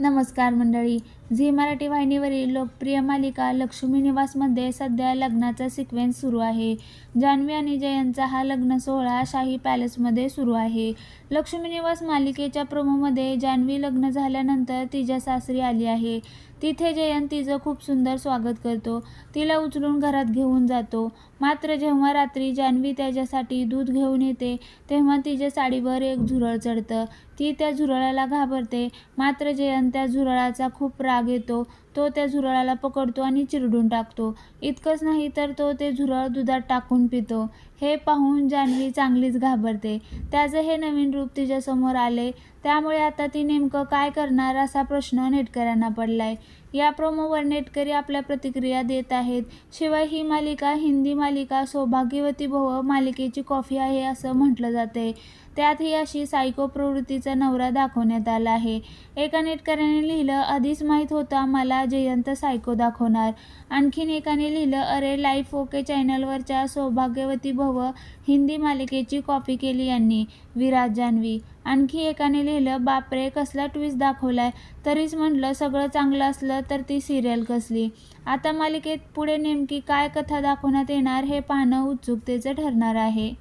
नमस्कार मंडळी. झी मराठी वाहिनीवरील लोकप्रिय मालिका लक्ष्मी निवासमध्ये सध्या लग्नाचा सिक्वेन्स सुरू आहे. जान्हवी आणि जयंतचा हा लग्न सोहळा शाही पॅलेसमध्ये सुरू आहे. लक्ष्मी निवास मालिकेच्या प्रोमोमध्ये जान्हवी लग्न झाल्यानंतर तिच्या सासरी आली आहे. तिथे जयंत तिचं खूप सुंदर स्वागत करतो. तिला उचलून घरात घेऊन जातो. मात्र जेव्हा रात्री जान्हवी त्याच्यासाठी दूध घेऊन येते तेव्हा तिच्या साडीवर एक झुरळ चढतं. ती त्या झुरळाला घाबरते. मात्र जयंत त्या झुरळाचा खूप राग येतो. तो त्या झुरळाला पकडतो आणि चिरडून टाकतो. इतकंच नाही तर तो ते झुरळ दुधात टाकून पितो. हे पाहून जान्हवी चांगलीच घाबरते. त्याचं हे नवीन रूप तिच्यासमोर आले. त्यामुळे आता ती नेमकं काय करणार असा प्रश्न नेटकऱ्यांना पडलाय. या प्रोमोवर नेटकरी आपल्या प्रतिक्रिया देत आहेत. शिवाय ही मालिका हिंदी मालिका सौभाग्यवती भव मालिकेची कॉफी आहे असं म्हटलं जाते त्यातही अशी सायको प्रवृत्तीचं नवरा दाखवण्यात आला आहे. एका नेटकऱ्याने लिहिलं आधीच माहीत होता मला जयंत सायको दाखवणार. आणखीन एकाने लिहिलं अरे लाईफ ओके चॅनलवरच्या सौभाग्यवती भव हिंदी मालिकेची कॉपी केली यांनी विराज जान्हवी आणखी एकाने लिहिलं बापरे कसला ट्विस्ट दाखवलाय. तरीच म्हटलं सगळं चांगलं असलं तर ती सिरियल कसली. आता मालिकेत पुढे नेमकी काय कथा दाखवण्यात येणार हे पाहणं उत्सुकतेचं ठरणार आहे.